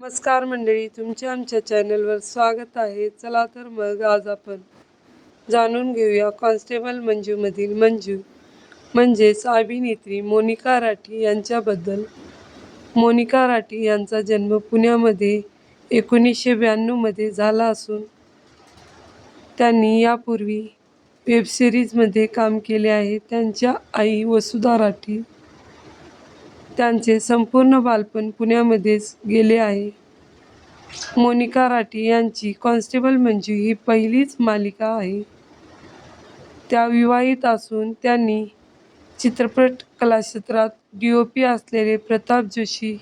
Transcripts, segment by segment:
नमस्कार मंडळी तुमचे आमच्या चॅनलवर स्वागत आहे. चला तर मग आज आपण जाणून घेऊया कॉन्स्टेबल मंजूमधील मंजू म्हणजेच अभिनेत्री मोनिका राठी यांच्याबद्दल. मोनिका राठी यांचा जन्म पुण्यामध्ये एकोणीसशे ब्याण्णवमध्ये झाला असून त्यांनी यापूर्वी वेबसिरीजमध्ये काम केले आहे. त्यांच्या आई वसुधा राठी त्यांचे संपूर्ण बालपण पुण्यामध्येच गेले आहे. मोनिका राठी यांची कॉन्स्टेबल मंजू ही पहिलीच मालिका आहे. त्या विवाहित असून त्यांनी चित्रपट कलाक्षेत्रात डी ओ पी असलेले प्रताप जोशी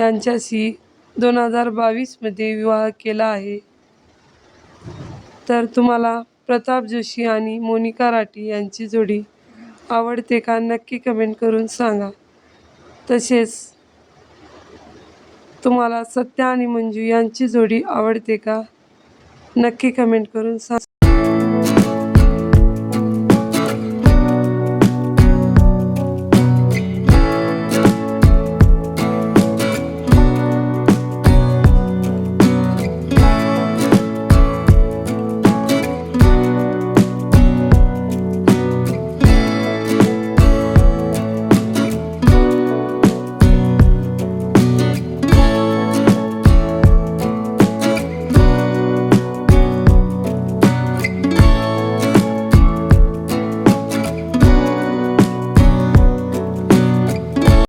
यांच्याशी दोन हजार बावीसमध्ये विवाह केला आहे. तर तुम्हाला प्रताप जोशी आणि मोनिका राठी यांची जोडी आवडते का नक्की कमेंट करून सांगा. तसेच तुम्हाला सत्या आणि मंजू यांची जोडी आवडते का? नक्की कमेंट करून सांग.